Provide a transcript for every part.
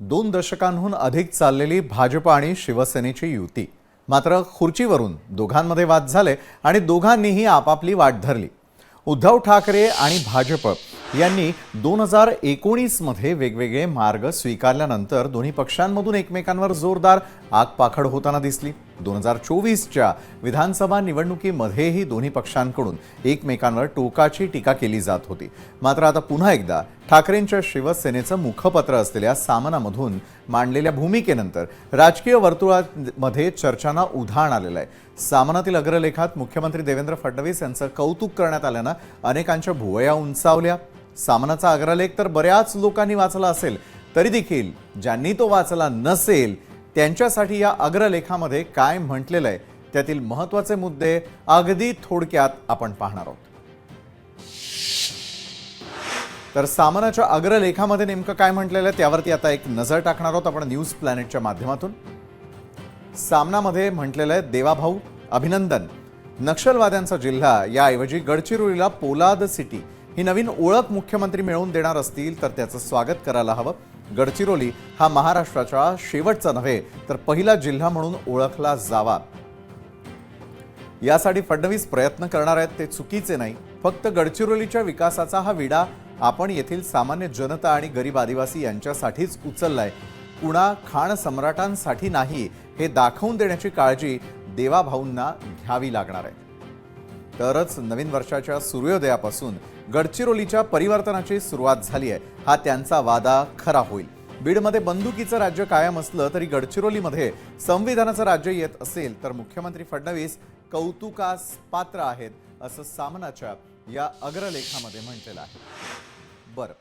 दोन दशकांहून अधिक चाललेली भाजप आणि शिवसेनेची युती. मात्र खुर्चीवरून दोघांमध्ये वाद झाले आणि दोघांनीही आपापली वाट धरली. उद्धव ठाकरे आणि भाजप यांनी दोन हजार एकोणीसमध्ये वेगवेगळे मार्ग स्वीकारल्यानंतर दोन्ही पक्षांमधून एकमेकांवर जोरदार आगपाखड होताना दिसली. दोन हजार चोवीसच्या विधानसभा निवडणुकीमध्येही दोन्ही पक्षांकडून एकमेकांवर टोकाची टीका केली जात होती. मात्र आता पुन्हा एकदा ठाकरेंच्या शिवसेनेचं मुखपत्र असलेल्या सामनामधून मांडलेल्या भूमिकेनंतर राजकीय वर्तुळामध्ये चर्चांना उधाण आलेलं आहे. सामनातील अग्रलेखात मुख्यमंत्री देवेंद्र फडणवीस यांचं कौतुक करण्यात आल्यानं अनेकांच्या भुवया उंचावल्या. सामनाचा अग्रलेख तर बऱ्याच लोकांनी वाचला असेल तरी देखील ज्यांनी तो वाचला नसेल त्यांच्यासाठी या अग्रलेखामध्ये काय म्हटलेलं आहे त्यातील महत्त्वाचे मुद्दे अगदी थोडक्यात आपण पाहणार आहोत. तर सामनाच्या अग्रलेखामध्ये नेमकं काय म्हटलेलं आहे त्यावरती आता एक नजर टाकणार आहोत आपण न्यूज प्लॅनेटच्या माध्यमातून. सामनामध्ये म्हटलेलं आहे देवाभाऊ अभिनंदन. नक्षलवाद्यांचा जिल्हा याऐवजी गडचिरोलीला पोलाद सिटी ही नवीन ओळख मुख्यमंत्री मिळवून देणार असतील तर त्याचं स्वागत करायला हवं. गडचिरोली हा महाराष्ट्राचा शेवटचा नव्हे तर पहिला जिल्हा म्हणून ओळखला जावा. यासाठी फडणवीस प्रयत्न करणार आहेत ते चुकीचे नाही. फक्त गडचिरोलीच्या विकासाचा हा विडा आपण येथील सामान्य जनता आणि गरीब आदिवासी यांच्यासाठीच उचललाय. कुणा खाण सम्राटांसाठी नाही हे दाखवून देण्याची काळजी देवाभाऊंना घ्यावी लागणार आहे. तरच नवीन वर्षाच्या सूर्योदयापासून गडचिरोलीच्या परिवर्तनाची सुरुवात झाली आहे. हा त्यांचा वादा खरा होईल. बीडमध्ये बंदुकीचं राज्य कायम असलं तरी गडचिरोलीमध्ये संविधानाचं राज्य येत असेल तर मुख्यमंत्री फडणवीस कौतुकास पात्र आहेत असं सामनाच्या या अग्रलेखामध्ये म्हटलेलं आहे. बरं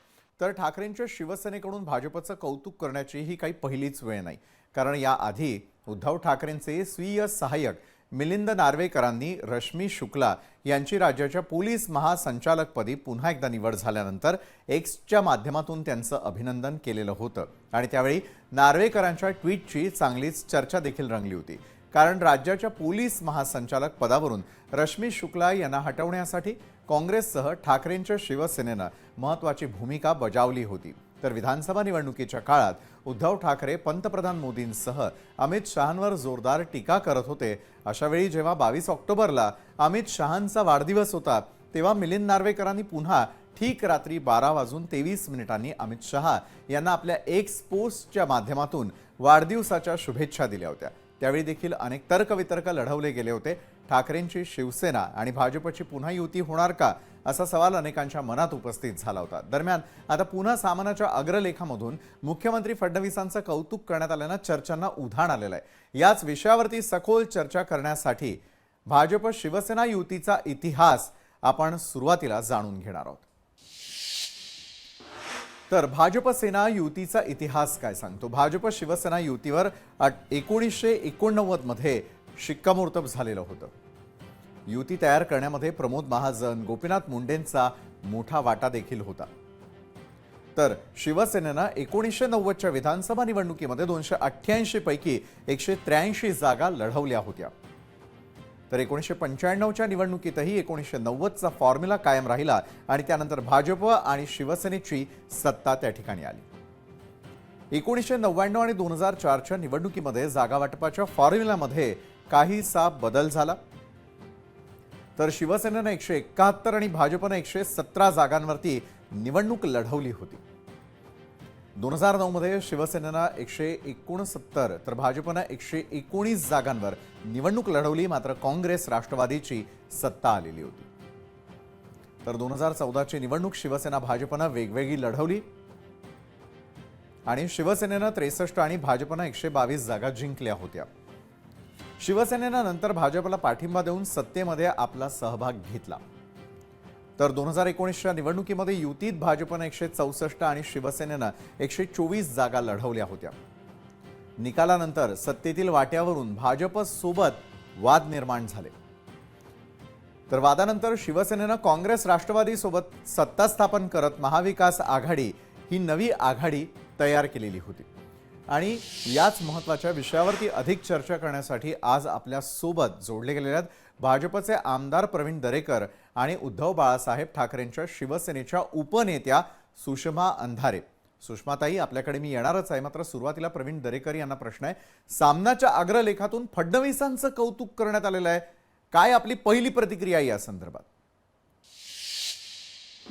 तर ठाकरेंच्या शिवसेनेकडून भाजपचं कौतुक करण्याची ही काही पहिलीच वेळ नाही. कारण याआधी उद्धव ठाकरेंचे स्वीय सहाय्यक मिलिंद नार्वेकरांनी रश्मी शुक्ला यांची राज्याच्या पोलीस महासंचालकपदी पुन्हा एकदा निवड झाल्यानंतर एक्सच्या माध्यमातून त्यांचं अभिनंदन केलेलं होतं. आणि त्यावेळी नार्वेकरांच्या ट्विटची चांगलीच चर्चा देखील रंगली होती. कारण राज्याच्या पोलीस महासंचालक पदावरून रश्मी शुक्ला यांना हटवण्यासाठी काँग्रेससह ठाकरेंच्या शिवसेनेनं महत्त्वाची भूमिका बजावली होती. तर विधानसभा निवडणुकीच्या काळात उद्धव ठाकरे पंतप्रधान मोदींसह अमित शहांवर जोरदार टीका करत होते. अशावेळी जेव्हा बावीस ऑक्टोबरला अमित शहांचा वाढदिवस होता तेव्हा मिलिंद नार्वेकरांनी पुन्हा ठीक रात्री बारा वाजून तेवीस मिनिटांनी अमित शहा यांना आपल्या एक्स पोस्टच्या माध्यमातून वाढदिवसाच्या शुभेच्छा दिल्या होत्या. त्यावेळी देखील अनेक तर्कवितर्क लढवले गेले होते. ठाकरेंची शिवसेना आणि भाजपची पुन्हा युती होणार का असा सवाल अनेकांच्या मनात उपस्थित झाला होता. दरम्यान आता पुन्हा सामनाच्या अग्रलेखामधून मुख्यमंत्री फडणवीसांचं कौतुक करण्यात आल्यानं चर्चांना उधाण आलेलं आहे. याच विषयावरती सखोल चर्चा करण्यासाठी भाजप शिवसेना युतीचा इतिहास आपण सुरुवातीला जाणून घेणार आहोत. तर भाजप सेना युतीचा इतिहास काय सांगतो? भाजप शिवसेना युतीवर एकोणीसशे एकोणनव्वदमध्ये शिक्कामोर्तब झालेलं होतं. युती तयार करण्यामध्ये प्रमोद महाजन गोपीनाथ मुंडेंचा मोठा वाटा देखील होता. तर शिवसेनेनं एकोणीसशे नव्वदच्या विधानसभा निवडणुकीमध्ये दोनशे अठ्ठ्याऐंशी पैकी एकशे त्र्याऐंशी जागा लढवल्या होत्या. तर एकोणीसशे पंच्याण्णवच्या निवडणुकीतही एकोणीसशे नव्वदचा फॉर्म्युला कायम राहिला आणि त्यानंतर भाजप आणि शिवसेनेची सत्ता त्या ठिकाणी आली. एकोणीसशे नव्याण्णव आणि दोन हजार चारच्या निवडणुकीमध्ये जागावाटपाच्या फॉर्म्युलामध्ये काहीसा बदल झाला. तर शिवसेनेनं एकशे एकाहत्तर आणि भाजपनं एकशे सतरा जागांवरती निवडणूक लढवली होती. दोन हजार नऊमध्ये शिवसेनेनं एकशे एकोणसत्तर तर भाजपनं एकशे एकोणीस जागांवर निवडणूक लढवली मात्र काँग्रेस राष्ट्रवादीची सत्ता आलेली होती. तर दोन हजार चौदाची निवडणूक शिवसेना भाजपनं वेगवेगळी लढवली आणि शिवसेनेनं त्रेसष्ट आणि भाजपनं एकशे बावीस जागा जिंकल्या होत्या. शिवसेनेनं नंतर भाजपला पाठिंबा देऊन सत्तेमध्ये आपला सहभाग घेतला. तर दोन हजार एकोणीसच्या निवडणुकीमध्ये युतीत भाजपनं एकशे चौसष्ट आणि शिवसेनेनं एकशे चोवीस जागा लढवल्या होत्या. निकालानंतर सत्तेतील वाट्यावरून भाजप सोबत वाद निर्माण झाले. तर वादानंतर शिवसेनेनं काँग्रेस राष्ट्रवादी सोबत सत्ता स्थापन करत महाविकास आघाडी ही नवी आघाडी तयार केलेली होती. आणि याच महत्त्वाच्या विषयावरती अधिक चर्चा करण्यासाठी आज आपल्यासोबत जोडले गेलेले आहेत भाजपचे आमदार प्रवीण दरेकर आणि उद्धव बाळासाहेब ठाकरेंच्या शिवसेनेच्या उपनेत्या सुषमा अंधारे. सुषमाताई आपल्याकडे मी येणारच आहे. मात्र सुरुवातीला प्रवीण दरेकर यांना प्रश्न आहे. सामनाच्या अग्रलेखातून फडणवीसांचं कौतुक करण्यात आलेलं आहे. काय आपली पहिली प्रतिक्रिया या संदर्भात?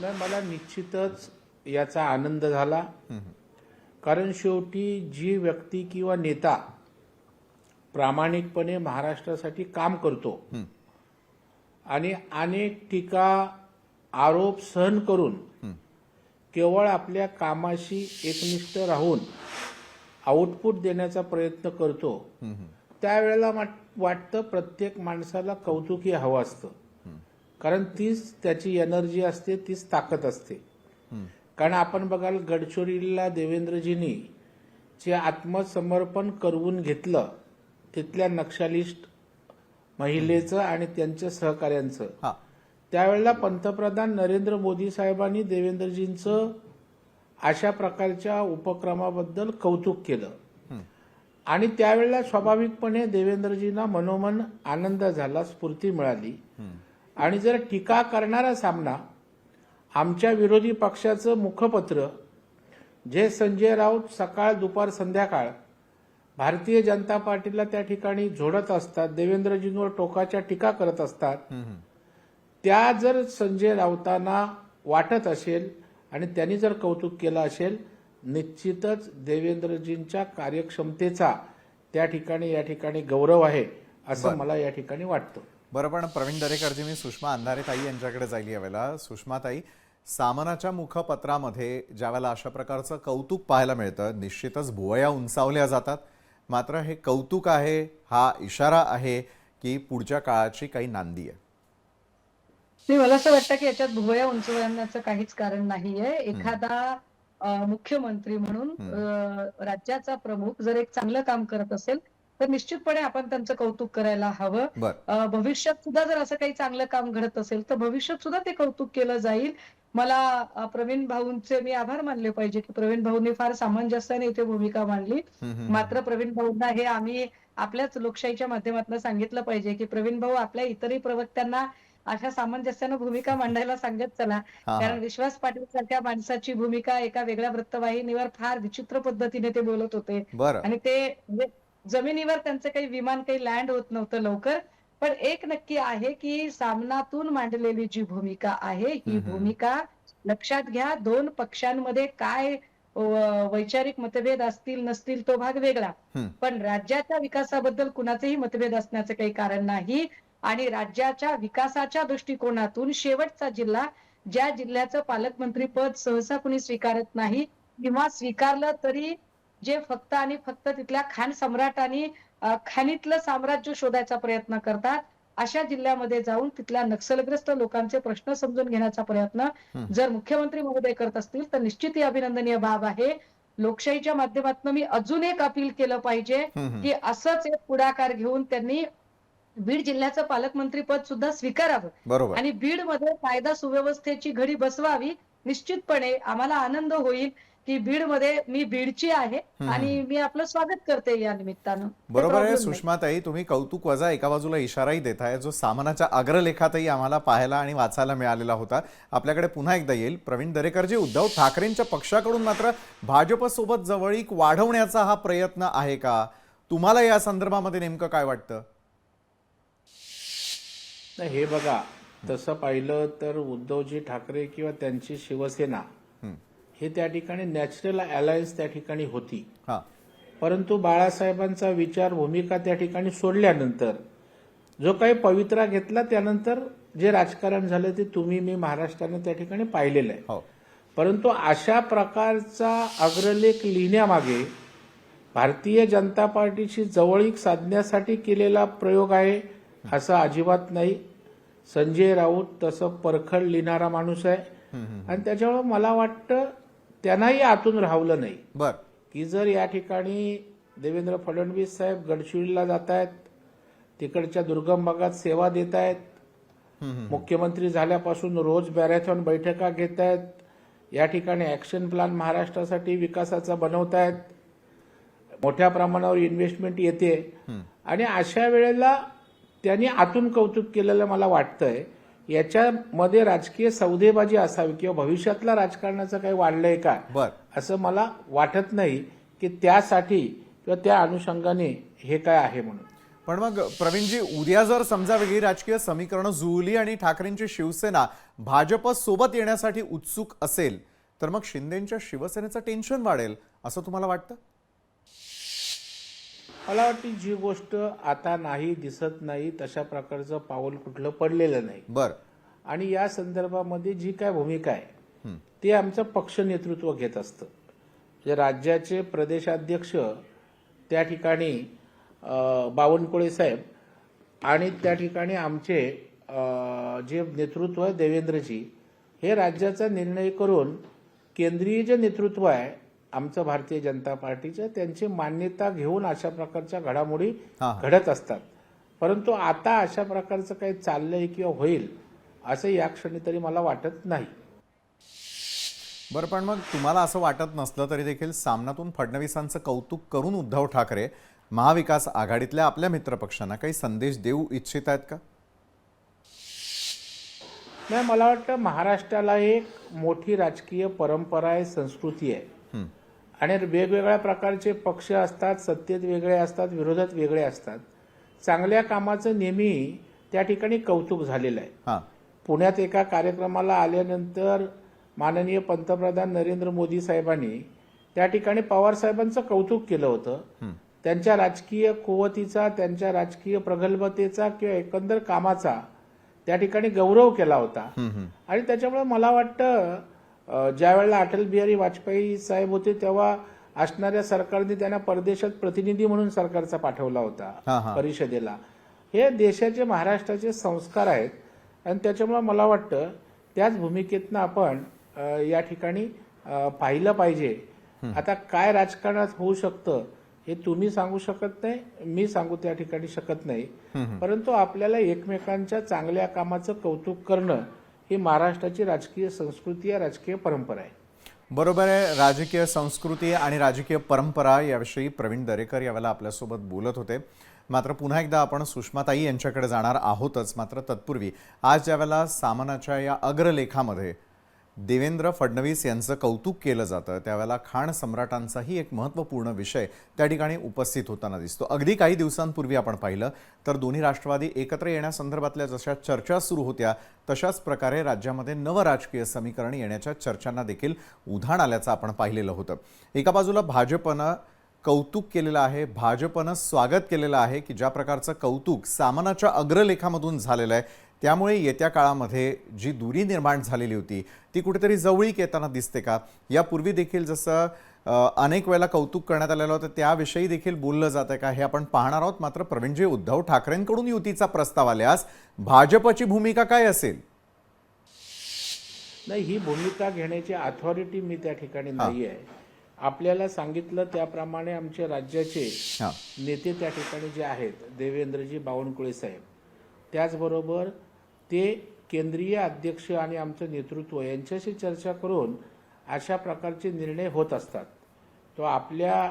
नाही मला निश्चितच याचा आनंद झाला. कारण शेवटी जी व्यक्ती किंवा नेता प्रामाणिकपणे महाराष्ट्रासाठी काम करतो आणि अनेक टीका आरोप सहन करून केवळ आपल्या कामाशी एकनिष्ठ राहून आउटपुट देण्याचा प्रयत्न करतो त्यावेळेला वाट- वाटतं प्रत्येक माणसाला कौतुकी हवं असतं. कारण तीच त्याची एनर्जी असते तीच ताकद असते. कारण आपण बघाल गडचिरोलीला देवेंद्रजींनी जे आत्मसमर्पण करवून घेतलं तिथल्या नक्षलिस्ट महिलेचं आणि त्यांच्या सहकाऱ्यांचं. हा. त्यावेळेला पंतप्रधान नरेंद्र मोदी साहेबांनी देवेंद्रजींचं अशा प्रकारच्या उपक्रमाबद्दल कौतुक केलं. आणि त्यावेळेला स्वाभाविकपणे देवेंद्रजींना मनोमन आनंद झाला स्फूर्ती मिळाली. आणि जर टीका करणारा सामना आमच्या विरोधी पक्षाचं मुखपत्र जे संजय राऊत सकाळ दुपार संध्याकाळ भारतीय जनता पार्टीला त्या ठिकाणी झोडत असतात देवेंद्रजींवर टोकाच्या टीका करत असतात. त्या जर संजय राऊतांना वाटत असेल आणि त्यांनी जर कौतुक केलं असेल निश्चितच देवेंद्रजींच्या कार्यक्षमतेचा त्या ठिकाणी या ठिकाणी गौरव आहे असं मला या ठिकाणी वाटतं. बरं पण प्रवीण दरेकरजी मी सुषमा अंधारे ताई यांच्याकडे जाईल यावेळेला. सुषमाताई सामनाच्या मुखपत्रामध्ये ज्यावेळेला अशा प्रकारचं कौतुक पाहायला मिळतं निश्चितच भुवया उंचावल्या जातात. मात्र हे कौतुक आहे हा इशारा आहे की पुढच्या काळाची काही नांदी आहे. नाही मला असं वाटतं की याच्यात भुवया उंचवण्याचं काहीच कारण नाहीये. एखादा मुख्यमंत्री म्हणून राज्याचा प्रमुख जर एक चांगलं काम करत असेल तर निश्चितपणे आपण त्यांचं कौतुक करायला हवं. भविष्यात सुद्धा जर असं काही चांगलं काम घडत असेल तर भविष्यात सुद्धा ते कौतुक केलं जाईल. मला प्रवीण भाऊंचे मी आभार मानले पाहिजे की प्रवीण भाऊंनी फार सामंजस्याने इथे भूमिका मांडली. मात्र प्रवीण भाऊंना हे आम्ही आपल्याच लोकशाहीच्या माध्यमातून सांगितलं पाहिजे की प्रवीण भाऊ आपल्या इतरही प्रवक्त्यांना अशा सामंजस्यानं भूमिका मांडायला सांगत चला. कारण. विश्वास पाटील सारख्या माणसाची भूमिका एका वेगळ्या वृत्तवाहिनीवर फार विचित्र पद्धतीने ते बोलत होते. आणि ते म्हणजे जमिनीवर त्यांचं काही विमान काही लँड होत नव्हतं लवकर पण एक नक्की आहे की सामनातून मांडलेली जी भूमिका आहे ही. भूमिका लक्षात घ्या दोन पक्षांमध्ये काय वैचारिक मतभेद असतील नसतील तो भाग वेगळा. पण राज्याच्या विकासाबद्दल कुणाचेही मतभेद असण्याचं काही कारण नाही आणि राज्याच्या विकासाच्या दृष्टिकोनातून शेवटचा जिल्हा ज्या जिल्ह्याचं पालकमंत्री पद सहसा कुणी स्वीकारत नाही किंवा स्वीकारलं तरी जे फक्त आणि फक्त तिथल्या खान सम्राटांनी अ, खाणीतलं साम्राज्य शोधायचा प्रयत्न करतात अशा जिल्ह्यामध्ये जाऊन तिथल्या नक्षलग्रस्त लोकांचे प्रश्न समजून घेण्याचा प्रयत्न. जर मुख्यमंत्री महोदय करत असतील तर निश्चित ही अभिनंदनीय बाब आहे लोकशाहीच्या माध्यमातून मी अजून एक अपील केलं पाहिजे. की असंच एक पुढाकार घेऊन त्यांनी बीड जिल्ह्याचं पालकमंत्री पद सुद्धा स्वीकारावं आणि बीडमध्ये कायदा सुव्यवस्थेची घडी बसवावी निश्चितपणे आम्हाला आनंद होईल की बीडमध्ये मी बीडची आहे. आणि मी आपलं स्वागत करते या निमित्तानं बरोबर आहे. सुषमाताई तुम्ही कौतुक वजा एका बाजूला इशाराही देताय जो सामनाच्या अग्रलेखातही आम्हाला पाहायला आणि वाचायला मिळालेला होता आपल्याकडे पुन्हा एकदा येईल प्रवीण दरेकरजी उद्धव ठाकरेंच्या पक्षाकडून मात्र भाजपसोबत जवळीक वाढवण्याचा हा प्रयत्न आहे का तुम्हाला या संदर्भामध्ये नेमकं काय वाटतं नाही हे बघा तसं पाहिलं तर उद्धवजी ठाकरे किंवा त्यांची शिवसेना. हे त्या ठिकाणी नॅचरल अलायन्स त्या ठिकाणी होती. परंतु बाळासाहेबांचा विचार भूमिका त्या ठिकाणी सोडल्यानंतर जो काही पवित्रा घेतला त्यानंतर जे राजकारण झालं ते तुम्ही मी महाराष्ट्रानं त्या ठिकाणी पाहिलेलं आहे. हो. परंतु अशा प्रकारचा अग्रलेख लिहिण्यामागे भारतीय जनता पार्टीची जवळीक साधण्यासाठी केलेला प्रयोग आहे असं अजिबात नाही. संजय राऊत तसं परखड लिहिणारा माणूस आहे. आणि त्याच्यामुळे मला वाटतं त्यांनाही आतून राहवलं नाही. बर. की जर या ठिकाणी देवेंद्र फडणवीस साहेब गडचिरोलीला जात आहेत तिकडच्या दुर्गम भागात सेवा देत आहेत मुख्यमंत्री झाल्यापासून रोज मॅरेथॉन बैठका घेत आहेत या ठिकाणी ऍक्शन प्लॅन महाराष्ट्रासाठी विकासाचा बनवत आहेत मोठ्या प्रमाणावर इन्व्हेस्टमेंट येते. आणि अशा वेळेला त्यांनी आतून कौतुक केलेलं मला वाटतंय याच्यामध्ये राजकीय सौदेबाजी असावी किंवा भविष्यातला राजकारणाचं काही वाढलंय का? बर. असं मला वाटत नाही की त्यासाठी किंवा त्या अनुषंगाने हे काय आहे म्हणून. पण मग प्रवीणजी उद्या जर समजा वेगळी राजकीय समीकरणं जुळली आणि ठाकरेंची शिवसेना भाजप सोबत येण्यासाठी उत्सुक असेल तर मग शिंदेच्या शिवसेनेचं टेन्शन वाढेल असं तुम्हाला वाटतं? मला वाटते जी गोष्ट आता नाही दिसत नाही तशा प्रकारचं पाऊल कुठलं पडलेलं नाही. बर. आणि या संदर्भामध्ये जी काय भूमिका आहे ते आमचं पक्ष नेतृत्व घेत असतं. म्हणजे राज्याचे प्रदेशाध्यक्ष त्या ठिकाणी बावनकुळे साहेब आणि त्या ठिकाणी आमचे जे नेतृत्व आहे देवेंद्रजी हे राज्याचा निर्णय करून केंद्रीय जे नेतृत्व आहे आमचं भारतीय जनता पार्टीचं त्यांची मान्यता घेऊन अशा प्रकारच्या घडामोडी. घडत असतात परंतु आता अशा प्रकारचं काही चाललंय किंवा होईल असं या क्षणी तरी मला वाटत नाही बरं पण मग तुम्हाला असं वाटत नसलं तरी देखील सामनातून फडणवीसांचं कौतुक करून उद्धव ठाकरे महाविकास आघाडीतल्या आपल्या मित्रपक्षांना काही संदेश देऊ इच्छित आहेत का नाही मला वाटतं महाराष्ट्राला एक मोठी राजकीय परंपरा आहे संस्कृती आहे. आणि वेगवेगळ्या प्रकारचे पक्ष असतात सत्तेत वेगळे असतात विरोधात वेगळे असतात. चांगल्या कामाचं नेहमी त्या ठिकाणी कौतुक झालेलं आहे. पुण्यात एका कार्यक्रमाला आल्यानंतर माननीय पंतप्रधान नरेंद्र मोदी साहेबांनी त्या ठिकाणी पवार साहेबांचं कौतुक केलं होतं. त्यांच्या राजकीय कुवतीचा त्यांच्या राजकीय प्रगल्भतेचा किंवा एकंदर कामाचा त्या ठिकाणी गौरव केला होता. आणि त्याच्यामुळे मला वाटतं ज्या वेळेला अटल बिहारी वाजपेयी साहेब होते तेव्हा असणाऱ्या सरकारने त्यांना परदेशात प्रतिनिधी म्हणून सरकारचा पाठवला होता. परिषदेला. हे देशाचे महाराष्ट्राचे संस्कार आहेत आणि त्याच्यामुळे मला वाटतं त्याच भूमिकेतनं आपण या ठिकाणी पाहिलं पाहिजे. आता काय राजकारणात होऊ शकतं हे तुम्ही सांगू शकत नाही मी सांगू त्या ठिकाणी शकत नाही. परंतु आपल्याला एकमेकांच्या चांगल्या कामाचं कौतुक करणं ही महाराष्ट्राची राजकीय संस्कृती आहे राजकीय परंपरा आहे. बरोबर आहे. राजकीय संस्कृती आणि राजकीय परंपरा याविषयी प्रवीण दरेकर यावेळेला आपल्यासोबत बोलत होते. मात्र पुन्हा एकदा आपण सुषमाताई यांच्याकडे जाणार आहोतच मात्र तत्पूर्वी आज ज्यावेळेला सामनाच्या या अग्रलेखामध्ये देवेंद्र फडणवीस यांचं कौतुक केलं जातं. त्यावेळेला खाण सम्राटांचाही एक महत्त्वपूर्ण विषय त्या ठिकाणी उपस्थित होताना दिसतो. अगदी काही दिवसांपूर्वी आपण पाहिलं तर दोन्ही राष्ट्रवादी एकत्र येण्यासंदर्भातल्या जशा चर्चा सुरू होत्या तशाच प्रकारे राज्यामध्ये नवं राजकीय समीकरण येण्याच्या चर्चांना देखील उधाण आल्याचं आपण पाहिलेलं होतं. एका बाजूला भाजपनं कौतुक केलेलं आहे भाजपनं स्वागत केलेलं आहे की ज्या प्रकारचं कौतुक सामनाच्या अग्रलेखामधून झालेलं आहे त्यामुळे येत्या काळामध्ये जी दुरी निर्माण झालेली होती ती कुठेतरी जवळीक येताना दिसते का? यापूर्वी देखील जसं अनेक वेळेला कौतुक करण्यात आलेलं होतं त्याविषयी देखील बोललं जात आहे का हे आपण पाहणार आहोत. मात्र प्रवीणजी उद्धव ठाकरेंकडून युतीचा प्रस्ताव आल्यास भाजपची भूमिका काय असेल? नाही ही भूमिका घेण्याची अथॉरिटी मी त्या ठिकाणी नाही आहे आपल्याला सांगितलं त्याप्रमाणे आमचे राज्याचे नेते त्या ठिकाणी जे आहेत देवेंद्रजी बावनकुळे साहेब. त्याचबरोबर ते केंद्रीय अध्यक्ष आणि आमचं नेतृत्व यांच्याशी चर्चा करून अशा प्रकारचे निर्णय होत असतात. तो आपल्या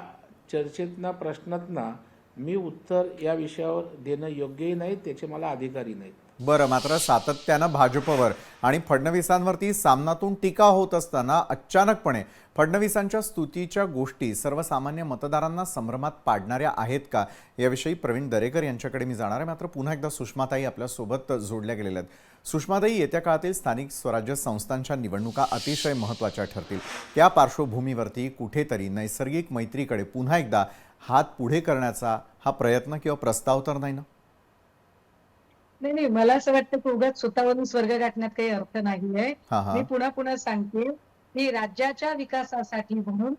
चर्चेतना प्रश्नातना मी उत्तर या विषयावर देणं योग्यही नाही त्याचे मला अधिकारी नाहीत. बरं मात्र सातत्यानं भाजपवर आणि फडणवीसांवरती सामनातून टीका होत असताना अचानकपणे फडणवीसांच्या स्तुतीच्या गोष्टी सर्वसामान्य मतदारांना संभ्रमात पाडणाऱ्या आहेत का? याविषयी प्रवीण दरेकर यांच्याकडे मी जाणार आहे. मात्र पुन्हा एकदा सुषमाताई आपल्यासोबत जोडल्या गेलेल्या आहेत. सुषमाताई येत्या काळातील स्थानिक स्वराज्य संस्थांच्या निवडणुका अतिशय महत्त्वाच्या ठरतील. त्या पार्श्वभूमीवरती कुठेतरी नैसर्गिक मैत्रीकडे पुन्हा एकदा हात पुढे करण्याचा हा प्रयत्न किंवा प्रस्ताव तर नाही ना? नाही नाही मला असं वाटतं की उगाच स्वतःवरून स्वर्ग गाठण्यात काही अर्थ नाहीये. हा हा. मी पुन्हा पुन्हा सांगते की राज्याच्या विकासासाठी म्हणून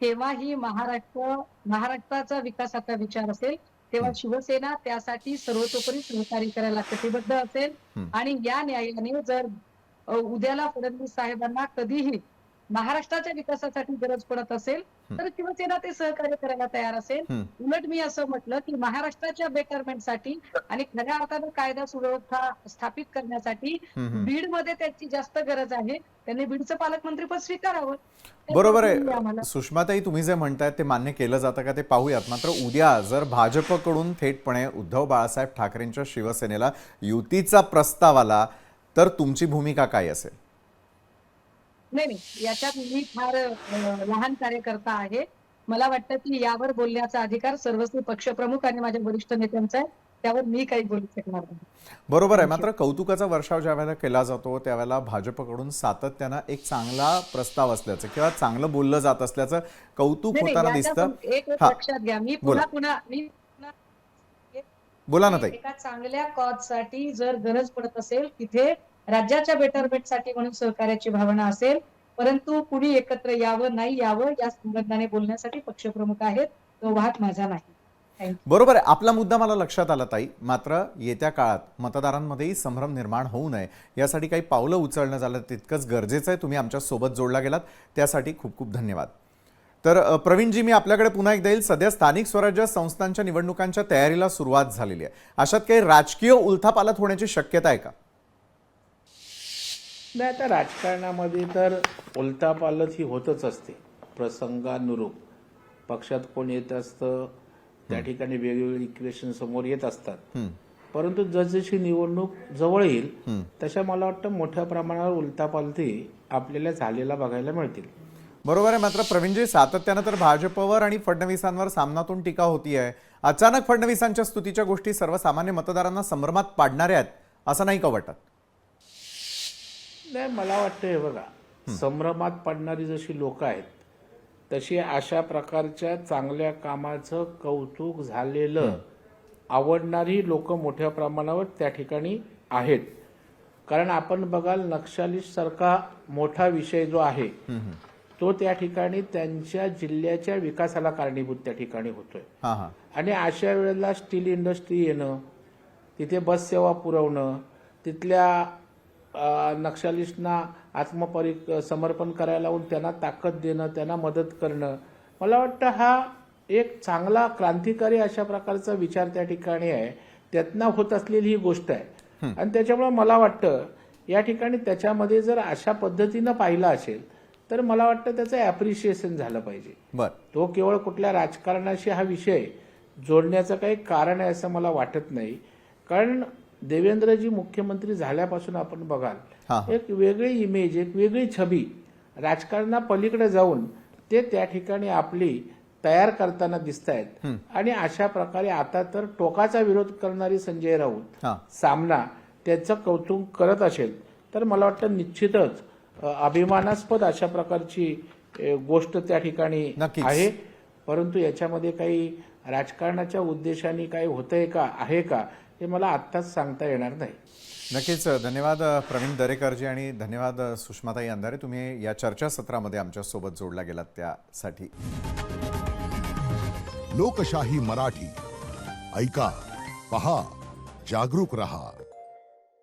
केव्हाही महाराष्ट्र महाराष्ट्राचा विकासाचा विचार असेल तेव्हा शिवसेना त्यासाठी सर्वतोपरी सहकार्य करायला कटिबद्ध असेल. हं. आणि या न्यायाने जर अ, उद्याला फडणवीस साहेबांना कधीही महाराष्ट्राच्या विकासासाठी गरज पडत असेल. तर शिवसेना ते सहकार्य करायला तयार असेल. उलट मी असं म्हटलं की महाराष्ट्राच्या बेटरमेंटसाठी आणि खऱ्या अर्थानं कायदा सुव्यवस्था स्थापित करण्यासाठी. बीडमध्ये त्याची जास्त गरज आहे त्यांनी बीडचं पालकमंत्रीपद स्वीकारावं बरोबर आहे सुषमाताई तुम्ही जे म्हणताय ते मान्य केलं जातं का ते पाहूयात मात्र उद्या जर भाजपकडून थेटपणे उद्धव बाळासाहेब ठाकरेंच्या शिवसेनेला युतीचा प्रस्ताव आला तर तुमची भूमिका काय असेल नाही नाही. याच्यात मी फार लहान कार्यकर्ता आहे. मला वाटतं की यावर बोलण्याचा अधिकार सर्वस्वी पक्षप्रमुख आणि माझ्या वरिष्ठ नेत्यांचा आहे. त्यावर मी काही बोलू शकणार नाही. बरोबर आहे. मात्र कौतुकाचा वर्षाव ज्या वेळेला केला जातो त्यावेळेला भाजपकडून सातत्यानं एक चांगला प्रस्ताव असल्याचं किंवा चांगलं बोललं जात असल्याचं कौतुक होताना दिसतं. एक. लक्षात घ्या. मी. पुन्हा पुन्हा मी बोला ना ताई. एका चांगल्या कॉजसाठी जर गरज पडत असेल तिथे राज्याच्या बेटरमेंटसाठी म्हणून सहकार्याची भावना असेल परंतु कुणी एकत्र यावं नाही यावं या संबंधाने बोलण्यासाठी पक्षप्रमुख आहेत तो वाद माझा नाही. बरोबर आहे. आपला मुद्दा मला लक्षात आला ताई. मात्र येत्या काळात मतदारांमध्येही संभ्रम निर्माण होऊ नये. यासाठी काही पावलं उचलणं झालं तितकंच गरजेचं आहे. तुम्ही आमच्यासोबत जोडला गेलात. त्यासाठी खूप खूप धन्यवाद. तर प्रवीणजी मी आपल्याकडे पुन्हा एकदा येईल. सध्या स्थानिक स्वराज्य संस्थांच्या निवडणुकांच्या तयारीला सुरुवात झालेली आहे. अशात काही राजकीय उलथापालथ होण्याची शक्यता आहे का? नाही आता राजकारणामध्ये तर उलटापालट ही होतच असते. प्रसंगानुरूप. पक्षात कोण येत असतं त्या ठिकाणी वेगवेगळे इक्वेशन समोर येत असतात. परंतु जसजशी निवडणूक जवळ येईल तशा मला वाटतं मोठ्या प्रमाणावर उलटापालथी आपल्याला झालेला बघायला मिळतील. बरोबर आहे मात्र प्रवीणजी सातत्यानं तर भाजपवर आणि फडणवीसांवर सामनातून टीका होती आहे अचानक फडणवीसांच्या स्तुतीच्या गोष्टी सर्वसामान्य मतदारांना संभ्रमात पाडणाऱ्या आहेत असं नाही का वाटत? नाही मला वाटतं हे बघा. संभ्रमात पडणारी जशी लोक आहेत तशी अशा प्रकारच्या चांगल्या कामाचं कौतुक झालेलं आवडणारी लोक मोठ्या प्रमाणावर त्या ठिकाणी आहेत. कारण आपण बघाल नक्षलिस्ट सारखा मोठा विषय जो आहे तो त्या ठिकाणी त्यांच्या जिल्ह्याच्या विकासाला कारणीभूत त्या ठिकाणी होतोय. आणि अशा वेळेला स्टील इंडस्ट्री येणं तिथे बस सेवा पुरवणं तिथल्या नक्षलिस्टना आत्मपरि समर्पण करायला लावून त्यांना ताकद देणं त्यांना मदत करणं. मला वाटतं हा एक चांगला क्रांतिकारी अशा प्रकारचा विचार त्या ठिकाणी आहे. त्यातनं होत असलेली ही गोष्ट आहे. आणि त्याच्यामुळे मला वाटतं या ठिकाणी त्याच्यामध्ये जर अशा पद्धतीनं पाहिलं असेल तर मला वाटतं त्याचं ॲप्रिशिएशन झालं पाहिजे. तो केवळ कुठल्या राजकारणाशी हा विषय जोडण्याचं काही कारण आहे असं मला वाटत नाही. कारण देवेंद्रजी मुख्यमंत्री झाल्यापासून आपण बघाल. एक वेगळी इमेज एक वेगळी छबी राजकारणा पलीकडे जाऊन ते त्या ठिकाणी आपली तयार करताना दिसत आहेत आणि अशा प्रकारे आता तर टोकाचा विरोध करणारी संजय राऊत सामना त्याचं कौतुक करत असेल तर मला वाटतं निश्चितच अभिमानास्पद अशा प्रकारची गोष्ट त्या ठिकाणी. आहे परंतु याच्यामध्ये काही राजकारणाच्या उद्देशाने काही होतंय का आहे का हे मला आत्ताच सांगता येणार नाही. नक्कीच धन्यवाद प्रवीण दरेकरजी आणि धन्यवाद सुषमाताई अंधारे. तुम्ही या चर्चासत्रामध्ये आमच्यासोबत जोडला गेलात त्यासाठी. लोकशाही मराठी. ऐका पहा जागरूक रहा.